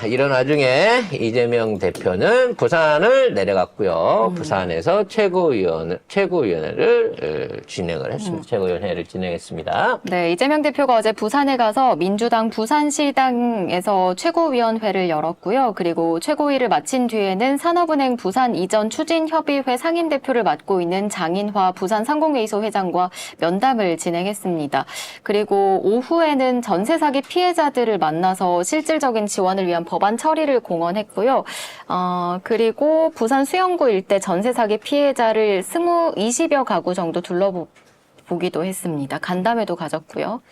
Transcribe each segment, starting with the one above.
자, 이런 와중에 이재명 대표는 부산을 내려갔고요. 부산에서 최고위원, 최고위원회를 어, 진행을 했습니다. 최고위원회를 진행했습니다. 네, 이재명 대표가 어제 부산에 가서 민주당 부산시당에서 최고위원회를 열었고요. 그리고 최고위를 마친 뒤에는 산업은행 부산 이전 추진협의회 상임 대표를 맡고 있는 장인화 부산 상공회의소 회장과 면담을 진행했습니다. 그리고 오후에는 전세 사기 피해자들을 만나서 실질적인 지원 을 위한 법안 처리를 공언했고요. 어, 그리고 부산 수영구 일대 전세 사기 피해자를 스무, 20여 가구 정도 둘러보 보기도 했습니다. 간담회도 가졌고요.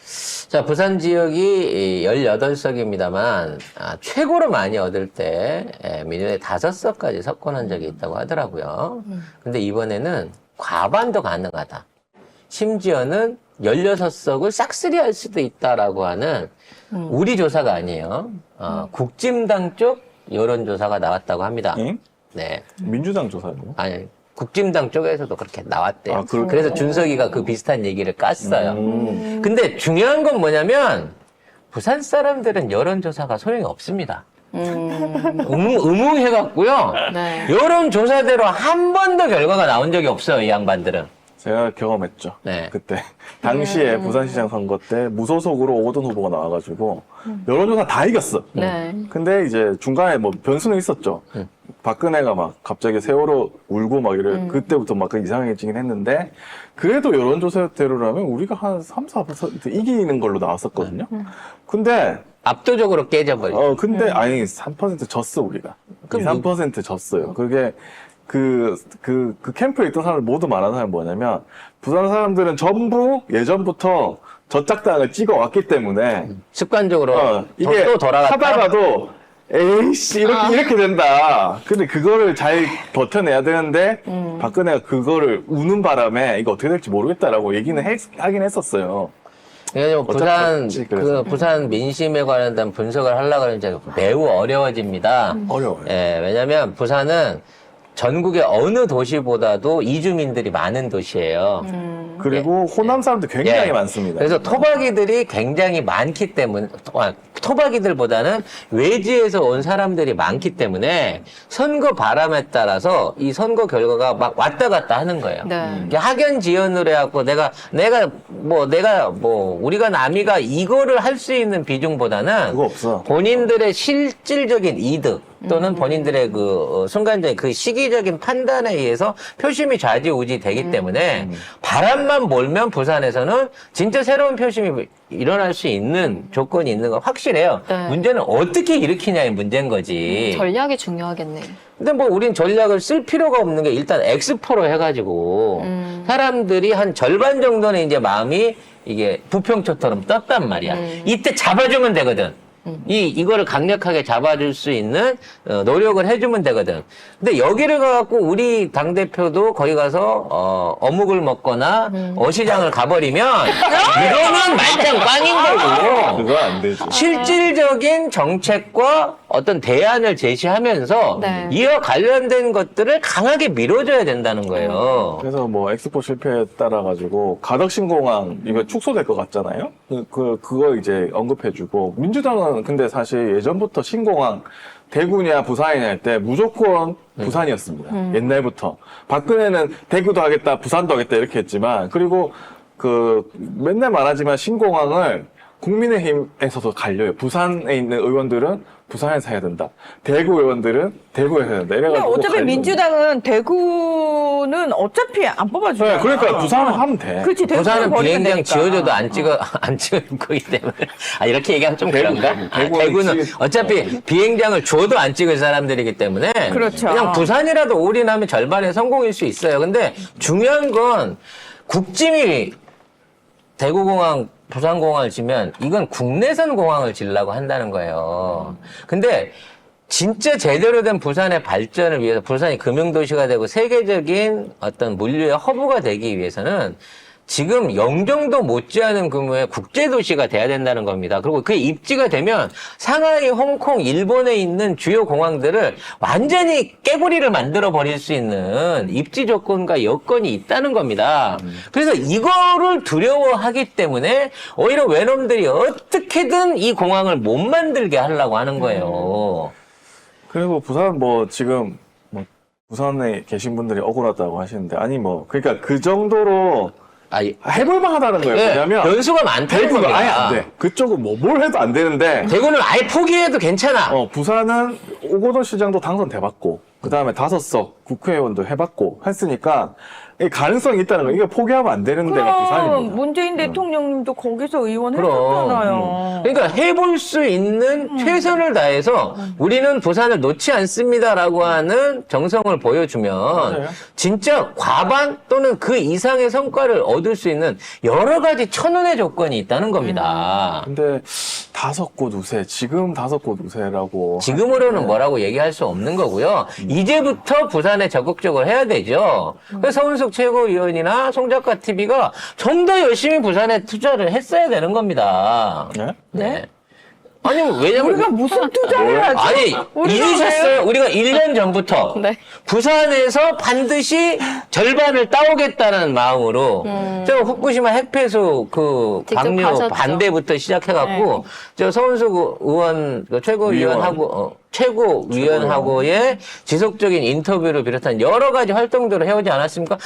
자, 부산 지역이 18석입니다만, 아, 최고로 많이 얻을 때, 예, 민주당에 5석까지 석권한 적이 있다고 하더라고요. 근데 이번에는 과반도 가능하다. 심지어는 16석을 싹쓸이 할 수도 있다라고 하는 우리 조사가 아니에요. 어, 국짐당 쪽 여론조사가 나왔다고 합니다. 응? 네. 민주당 조사요. 아니, 국짐당 쪽에서도 그렇게 나왔대요. 아, 그렇- 그래서 준석이가 그 비슷한 얘기를 깠어요. 음. 근데 중요한 건 뭐냐면 부산 사람들은 여론조사가 소용이 없습니다. 음, 음, 음웅해갖고요. 네. 여론조사대로 한 번도 결과가 나온 적이 없어요, 이 양반들은. 제가 경험했죠. 네. 그때 당시에 부산시장 선거 때 무소속으로 오거돈 후보가 나와가지고 여론조사 다 이겼어. 네. 근데 이제 중간에 뭐 변수는 있었죠. 음. 박근혜가 막 갑자기 세월호 울고 막 이래 음. 그때부터 막그 이상해지긴 했는데 그래도 여론조사대로라면 우리가 한 3, 4% 이기는 걸로 나왔었거든요. 음. 근데 압도적으로 깨져버려. 어, 근데 아니 3% 졌어 우리가. 그럼 2, 3% 졌어요. 그게 그, 그, 그 캠프에 있던 사람들 모두 말하는 사람이 뭐냐면, 부산 사람들은 전부 예전부터 저짝당을 찍어왔기 때문에, 습관적으로 어, 도- 또 돌아갔다. 하다가도, 에이씨, 이렇게, 아. 이렇게 된다. 근데 그거를 잘 버텨내야 되는데, 음. 박근혜가 그거를 우는 바람에, 이거 어떻게 될지 모르겠다라고 얘기는 했, 하긴 했었어요. 왜냐면 부산 그. 부산 민심에 관한 분석을 하려고 하는데 매우 어려워집니다. 어려워요. 예, 왜냐면 부산은 전국의 어느 도시보다도 이주민들이 많은 도시예요. 음, 그리고 호남 사람들 굉장히 예. 많습니다. 그래서 토박이들이 굉장히 많기 때문에 토- 아, 토박이들보다는 외지에서 온 사람들이 많기 때문에 선거 바람에 따라서 이 선거 결과가 막 왔다 갔다 하는 거예요. 네. 이게 학연 지연으로 해갖고 내가 내가 뭐 내가 뭐 우리가 남이가 이거를 할 수 있는 비중보다는 그거 없어. 본인들의 실질적인 이득 또는 본인들의 그 어, 순간적인 그 시기적인 판단에 의해서 표심이 좌지우지 되기 때문에 바람만 몰면 부산에서는 진짜 새로운 표심이 일어날 수 있는 조건이 있는 건 확실해요. 네. 문제는 어떻게 일으키냐의 문제인 거지. 전략이 중요하겠네요. 근데 뭐 우린 전략을 쓸 필요가 없는 게 일단 엑스포로 해가지고 음. 사람들이 한 절반 정도는 이제 마음이 이게 부평초처럼 떴단 말이야. 음. 이때 잡아주면 되거든. 이 이거를 강력하게 잡아줄 수 있는 어, 노력을 해주면 되거든. 근데 여기를 가갖고 우리 당 대표도 거기 가서 어, 어묵을 먹거나 음. 어시장을 가버리면 이거는 만장 꽝인 거고. 그거 안 되지. 실질적인 정책과 어떤 대안을 제시하면서 네. 이와 관련된 것들을 강하게 밀어줘야 된다는 거예요. 그래서 뭐 엑스포 실패에 따라 가지고 가덕신공항 이거 축소될 것 같잖아요. 그, 그 그거 이제 언급해주고 민주당은 근데 사실 예전부터 신공항 대구냐 부산이냐 할 때 무조건 부산이었습니다. 옛날부터 박근혜는 대구도 하겠다 부산도 하겠다 이렇게 했지만 그리고 그 맨날 말하지만 신공항을 국민의힘에서도 갈려요. 부산에 있는 의원들은 부산에서 해야 된다. 대구 의원들은 대구에서 해야 된다. 근데 이래가지고 어차피 갈려요. 민주당은 대구는 어차피 안 뽑아주잖아. 네, 그러니까 부산을 하면 돼. 그렇지, 대구는 부산은 버리면 비행장 되니까. 지어줘도 안 찍어 안 찍을 거기 때문에 아 이렇게 얘기하면 좀 대구, 그런가? 아, 대구는 대구는 찍- 어차피 비행장을 줘도 안 찍을 사람들이기 때문에 그렇죠. 그냥 부산이라도 올인하면 절반의 성공일 수 있어요. 근데 중요한 건 국짐이 대구공항, 부산공항을 지면 이건 국내선 공항을 지려고 한다는 거예요. 근데 진짜 제대로 된 부산의 발전을 위해서 부산이 금융도시가 되고 세계적인 어떤 물류의 허브가 되기 위해서는 지금 영종도 못지않은 규모의 국제 도시가 돼야 된다는 겁니다. 그리고 그 입지가 되면 상하이, 홍콩, 일본에 있는 주요 공항들을 완전히 깨구리를 만들어 버릴 수 있는 입지 조건과 여건이 있다는 겁니다. 그래서 이거를 두려워하기 때문에 오히려 외놈들이 어떻게든 이 공항을 못 만들게 하려고 하는 거예요. 그리고 부산 뭐 지금 뭐 부산에 계신 분들이 억울하다고 하시는데 아니 뭐 그러니까 그 정도로 아, 이- 해볼만하다는 거예요. 예, 왜냐면 변수가 많다는 대구가 겁니다. 아예 안 돼. 그쪽은 뭐 뭘 해도 안 되는데 대구는 아예 포기해도 괜찮아. 어, 부산은 오고돈 시장도 당선 돼봤고, 그 다음에 다섯 석 국회의원도 해봤고, 했으니까, 이 가능성이 있다는 거, 이게 포기하면 안 되는 데가 그럼 부산입니다. 문재인 대통령님도 거기서 의원 그럼. 했었잖아요. 그러니까 해볼 수 있는 최선을 다해서 우리는 부산을 놓지 않습니다라고 하는 정성을 보여주면 맞아요. 진짜 과반 또는 그 이상의 성과를 얻을 수 있는 여러 가지 천운의 조건이 있다는 겁니다. 근데 다섯 곳 우세, 지금 다섯 곳 우세라고. 지금으로는 뭐라고 얘기할 수 없는 거고요. 이제부터 부산에 적극적으로 해야 되죠. 그래서 서은숙 최고위원이나 송작가 TV가 좀 더 열심히 부산에 투자를 했어야 되는 겁니다. 네? 네. 아니, 왜냐면. 우리가 무슨 투자를 하지? 아니, 우리가 잊으셨어요? 우리가 1년 전부터. 네. 부산에서 반드시 절반을 따오겠다는 마음으로, 저 후쿠시마 핵폐수 그 직접 방류 가셨죠. 반대부터 시작해갖고, 저 서은숙 의원, 그 최고위원하고, 어, 최고위원하고의 지속적인 인터뷰를 비롯한 여러 가지 활동들을 해오지 않았습니까?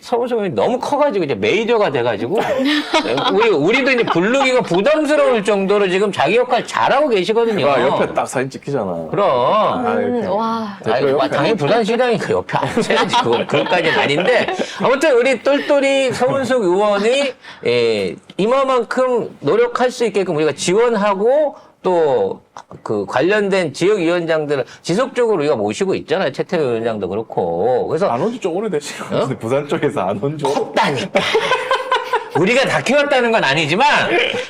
서은숙 의원이 너무 커가지고 이제 메이저가 돼가지고, 우리, 우리도 이제 부르기가 부담스러울 정도로 지금 자기 역할 잘하고 계시거든요. 아, 옆에 딱 사진 찍히잖아. 그럼. 아, 이렇게. 음, 와. 대표 아이, 옆에. 당연히 부산시장이니까 옆에 앉아야지. 그거, 그것까지는 아닌데. 아무튼 우리 똘똘이 서은숙 의원이, 예, 이마만큼 노력할 수 있게끔 우리가 지원하고 또 그 관련된 지역위원장들을 지속적으로 우리가 모시고 있잖아요. 최태우 위원장도 그렇고. 그래서 안온지 좀 오래되신 것 같은데, 부산 쪽에서 안온 지. 컸다니까. 우리가 다 키웠다는 건 아니지만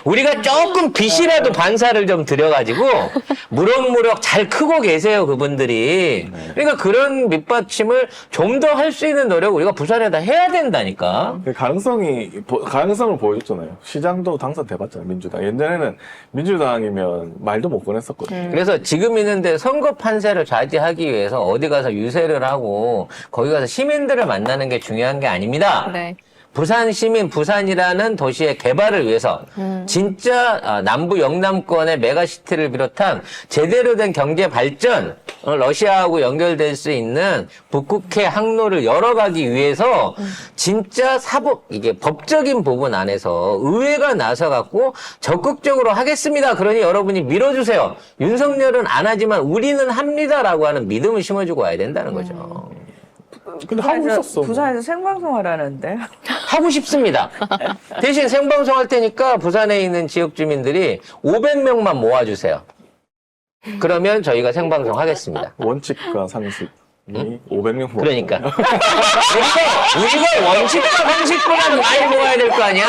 우리가 조금 빛이라도 반사를 좀 들여가지고 무럭무럭 잘 크고 계세요 그분들이. 그러니까 그런 밑받침을 좀 더 할 수 있는 노력 우리가 부산에다 해야 된다니까. 그 가능성이, 보- 가능성을 보여줬잖아요. 시장도 당선돼봤잖아요, 민주당. 옛날에는 민주당이면 말도 못 꺼냈었거든요. 그래서 지금 있는데 선거 판세를 좌지하기 위해서 어디 가서 유세를 하고 거기 가서 시민들을 만나는 게 중요한 게 아닙니다. 네. 부산 시민 부산이라는 도시의 개발을 위해서 진짜 아, 남부 영남권의 메가시티를 비롯한 제대로 된 경제 발전, 어, 러시아하고 연결될 수 있는 북극해 항로를 열어가기 위해서 진짜 사법 이게 법적인 부분 안에서 의회가 나서 갖고 적극적으로 하겠습니다. 그러니 여러분이 밀어주세요. 윤석열은 안 하지만 우리는 합니다라고 하는 믿음을 심어주고 와야 된다는 거죠. 근데 하고 부산에서, 있었어. 뭐. 부산에서 생방송 하라는데. 하고 싶습니다. 대신 생방송 할 테니까 부산에 있는 지역 주민들이 500명만 모아주세요. 그러면 저희가 생방송 하겠습니다. 원칙과 상식이 500명 모 그러니까. 우리가, 우리가 원칙과 상식보다는 많이 모아야 될 거 아니야.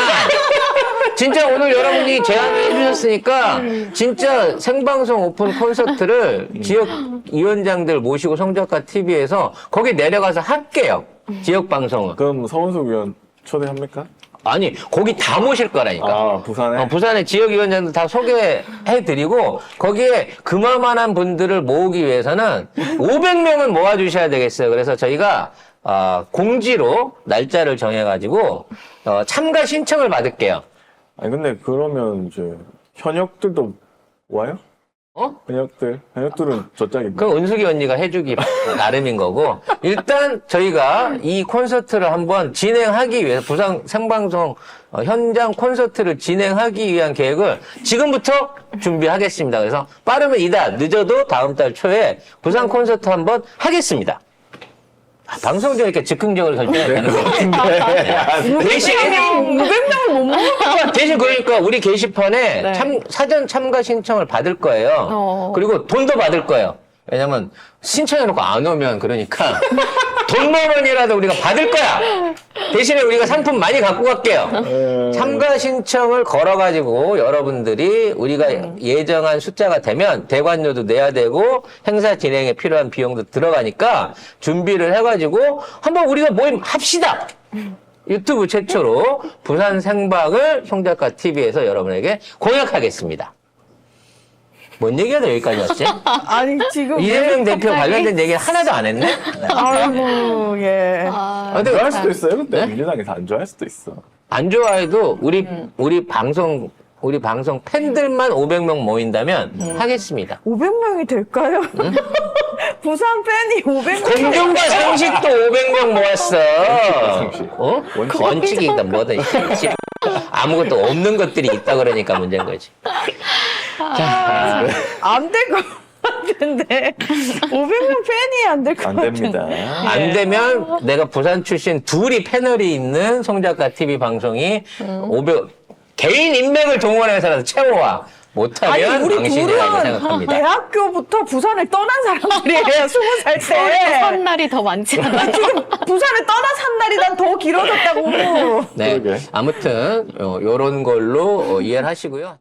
진짜 오늘 여러분이 제안을 해주셨으니까 진짜 생방송 오픈 콘서트를 지역 위원장들 모시고 성적가 TV에서 거기 내려가서 할게요. 지역 방송은. 그럼 서원석 의원 초대합니까? 아니, 거기 다 모실 거라니까. 아, 부산에? 어, 부산의 지역위원장들 다 소개해드리고 거기에 그만한 분들을 모으기 위해서는 500명은 모아주셔야 되겠어요. 그래서 저희가 어, 공지로 날짜를 정해가지고 어, 참가 신청을 받을게요. 아니, 근데 그러면 이제 현역들도 와요? 어? 현역들. 현역들은 저짝인데. 그럼 은숙이 언니가 해주기 나름인 거고 일단 저희가 이 콘서트를 한번 진행하기 위해서 부산 생방송 어, 현장 콘서트를 진행하기 위한 계획을 지금부터 준비하겠습니다. 그래서 빠르면 이달, 늦어도 다음 달 초에 부산 콘서트 한번 하겠습니다. 아, 방송 중에 이렇게 즉흥적으로 결정해야 되는 거 같은데 대신 500명을 못 먹어. 대신 그러니까 우리 게시판에 네. 참, 사전 참가 신청을 받을 거예요. 어. 그리고 돈도 받을 거예요. 왜냐면 신청해놓고 안 오면 그러니까 돈만 원이라도 우리가 받을 거야. 대신에 우리가 상품 많이 갖고 갈게요. 에, 참가 신청을 걸어가지고 여러분들이 우리가 예정한 숫자가 되면 대관료도 내야 되고 행사 진행에 필요한 비용도 들어가니까 준비를 해가지고 한번 우리가 모임 합시다. 유튜브 최초로 부산 생방을 송작가 TV에서 여러분에게 공약하겠습니다. 뭔 얘기가 돼 여기까지 왔지? 아니 지금 이재명 대표 관련된 얘기를 하나도 안 했네? 아이고 예. 아, 아, 근데 좋아할 수도 있어요. 근데 네? 민주당에서 안 좋아할 수도 있어. 안 좋아해도 우리 우리 방송 우리 방송 팬들만 500명 모인다면 하겠습니다. 500명이 될까요? 부산 팬이 500명. 공정과 상식도 500명 모았어. 상식. 어? 원칙. 원칙이다 뭐든 씨. 아무것도 없는 것들이 있다 그러니까 문제인 거지. 자, 안 될 것 같은데 500명 팬이 안 될 것 안 같은데. 됩니다. 안 되면 내가 부산 출신 둘이 패널이 있는 송작가 TV 방송이 500 개인 인맥을 동원해서라도 채워와. 아니 못하면 우리 당신이라고 둘은 생각합니다. 대학교부터 부산을 떠난 사람들이에요. 스무 살 때. 선날이 더 많지 않아요? 지금 부산을 떠나 산 날이 난 더 길어졌다고. 네. 그러게. 아무튼 어, 요런 걸로 어, 이해를 하시고요.